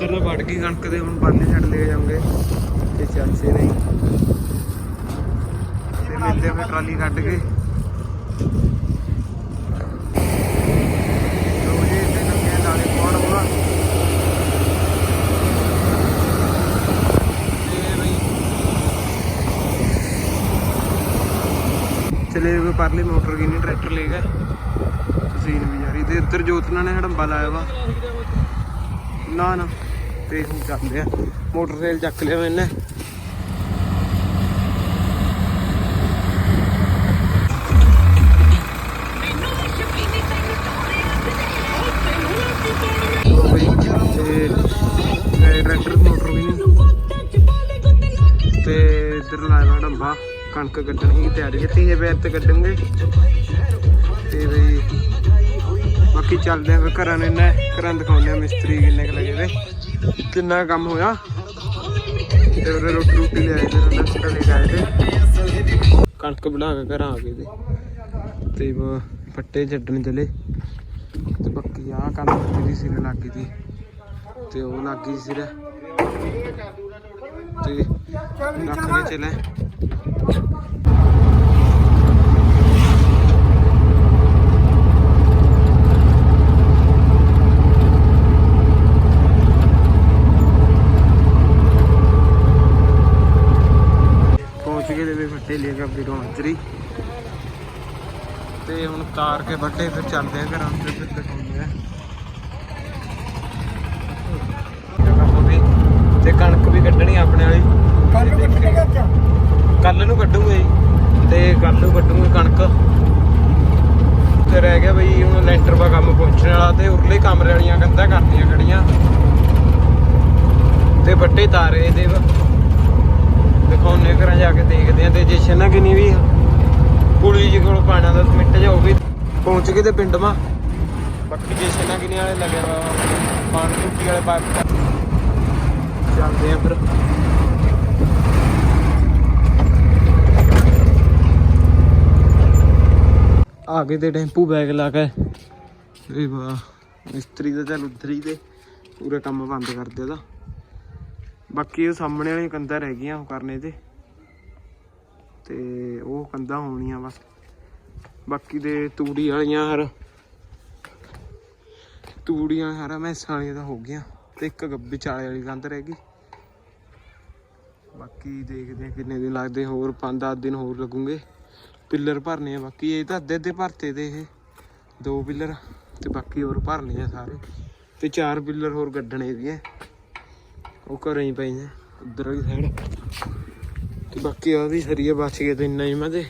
ਬਾਕੀ ਕਣਕ ਦੇ ਹੁਣ ਬਾਨੇ ਛੱਡ ਲੈ ਜਾਵਾਂਗੇ ਤੇ ਚਾਚੇ ਨੇ ਤੇ ਮਿਲਦੇ ਆ ਟਰਾਲੀ ਕੱਢ ਕੇ। ਚਲੇ ਗਏ ਪਰਲੀ ਮੋਟਰ ਕੀ ਨਹੀਂ ਟਰੈਕਟਰ ਲੈ ਗਏ ਸੀਨ ਵੀ ਯਾਰੀ। ਤੇ ਇੱਧਰ ਜੋਤਨਾ ਨੇ ਹੜੰਬਾ ਲਾਇਆ ਵਾ। ਨਾ ਨਾ। ਤੇ ਹੁਣ ਚੱਲਦੇ ਆ। ਮੋਟਰਸਾਈਕਲ ਚੱਕ ਲਿਆ ਮੈਨੇ। ਟਰੈਕਟਰ ਮੋਟਰ ਵੀ ਨਹੀਂ। ਤੇ ਇੱਧਰ ਲਾਇਆ ਹੜੰਬਾ ਕਣਕ ਕੱਢਣ ਦੀ ਤਿਆਰੀ ਹੈ। ਤੀਏ ਪੈਰ ਤੇ ਕੱਢਣਗੇ। ਤੇ ਬਈ ਬਾਕੀ ਚੱਲਦੇ ਆ ਫਿਰ ਘਰਾਂ ਨੇ ਨਾ ਘਰਾਂ ਦਿਖਾਉਂਦੇ ਆ ਮਿਸਤਰੀ ਕਿੰਨੇ ਕੁ ਲੱਗੇ ਵੇ ਕਿੰਨਾ ਕੰਮ ਹੋਇਆ? ਤੇ ਫਿਰ ਰੋਟੀ ਰੋਟੀ ਲਿਆਏ ਤੇ ਰੰਡਾ ਲੈ ਆਏ ਤੇ। ਕਣਕ ਬਣਾ ਕੇ ਘਰਾਂ ਆ ਗਏ ਤੇ। ਤੇ ਬ- ਛੱਡਣ ਚਲੇ। ਤੇ ਬਾਕੀ ਆ ਕੰਮ ਦੀ ਸਿਰ ਲੱਗ ਗਈ ਤੇ ਉਹ ਲੱਗ ਗਈ ਸਿਰ। ਤੇ ਰੱਖ ਕੇ ਚਲੇ ਪਹੁੰਚ ਗਏ ਤੇ ਵੀ ਫੱਟੇ ਲੈ ਕੇ ਆਪਣੀ ਰੌਂਚਰੀ ਤੇ ਹੁਣ ਤਾਰ ਕੇ ਵੱਡੇ ਫਿਰ ਚੱਲਦੇ ਆ ਘਰਾਂ ਤੇ ਫਿਰ ਦਿਖਾਉਂਦੇ ਆ। ਤੇ ਕਣਕ ਵੀ ਕੱਢਣੀ ਆਪਣੇ ਵਾਲੀ। ਕੱਲ ਨੂੰ ਕੱਢੂਗੇ ਜੀ। ਤੇ ਕੱਲ ਨੂੰ ਕੱਢੂਗੇ ਕਣਕ। ਤੇ ਰਹਿ ਗਿਆ ਬਈ ਹੁਣ ਲੈਂਟਰ ਦਾ ਕੰਮ ਪਹੁੰਚਣ ਵਾਲਾ ਤੇ ਉਰਲੇ ਕਮਰੇ ਵਾਲੀਆਂ ਕੰਧਾਂ ਕਰਦੀਆਂ ਖੜੀਆਂ। ਤੇ ਵੱਡੇ ਤਾਰੇ ਇਹਦੇ ਵਾ ਦਿਖਾਉਣੇ ਘਰਾਂ ਜਾ ਕੇ ਦੇਖਦੇ ਆ ਤੇ ਜੇ ਛਨਾ ਕਿਨੀ ਵੀ ਕੁੜੀ ਜੀ ਕੋਲ ਪਾਣਾ ਦਾ ਮਿੰਟ ਜਾ ਉਹ ਵੀ ਪਹੁੰਚ ਗਏ ਤੇ ਪਿੰਡ ਮਾ। ਬਾਕੀ ਜੇ ਛਨਾ ਕਿਨੀ ਵਾਲੇ ਲੱਗਿਆ ਵਾ? ਪਾਣੀ ਟੁੱਟੀ ਵਾਲੇ ਪਾਈਪ ਚੱਲਦੇ ਆ ਫਿਰ। ਆ ਗਏ ਤੇ ਟੈਂਪੂ ਬੈਗ ਲਾ ਕੇ। ਇਹ ਵਾਹ ਮਿਸਤਰੀ ਦਾ ਚੱਲ ਉਧਰ ਹੀ ਤੇ ਪੂਰਾ ਕੰਮ ਬੰਦ ਕਰ ਦਿਆ ਉਹਦਾ। ਬਾਕੀ ਉਹ ਸਾਹਮਣੇ ਵਾਲੀਆਂ ਕੰਧਾਂ ਰਹਿ ਗਈਆਂ ਉਹ ਕਰਨੇ ਤੇ। ਤੇ ਉਹ ਕੰਧਾਂ ਹੋਣੀਆਂ ਬਸ। ਬਾਕੀ ਦੇ ਤੂੜੀ ਵਾਲੀਆਂ ਹਰ, ਤੂੜੀਆਂ ਹਰ ਮੈਸਾਂ ਵਾਲੀਆਂ ਤਾਂ ਹੋ ਗਈਆਂ ਤੇ ਇੱਕ ਵਿਚਾਲੇ ਵਾਲੀ ਕੰਧ ਰਹਿ ਗਈ। ਬਾਕੀ ਦੇਖਦੇ ਆ ਕਿੰਨੇ ਦਿਨ ਲੱਗਦੇ, ਹੋਰ 5-10 ਦਿਨ ਹੋਰ ਲੱਗੂਗੇ। ਪਿੱਲਰ ਭਰਨੇ ਆ ਬਾਕੀ, ਇਹ ਤਾਂ ਅੱਧੇ ਅੱਧੇ ਭਰਤੇ ਤੇ ਇਹ। ਦੋ ਪਿੱਲਰ ਤੇ ਬਾਕੀ ਹੋਰ ਭਰਨੇ ਆ ਸਾਰੇ। ਤੇ ਚਾਰ ਪਿੱਲਰ ਹੋਰ ਗੱਡਣੇ ਵੀ ਐ ਉਹ ਘਰੇ ਹੀ ਪਏ ਨੇ, ਉਧਰ ਵਾਲੀ ਸਾਈਡ। ਤੇ ਬਾਕੀ ਆ ਵੀ ਸਰੀਏ ਬਚ ਗਏ ਤੇ ਇੰਨਾ ਹੀ ਮੈਂ ਤੇ।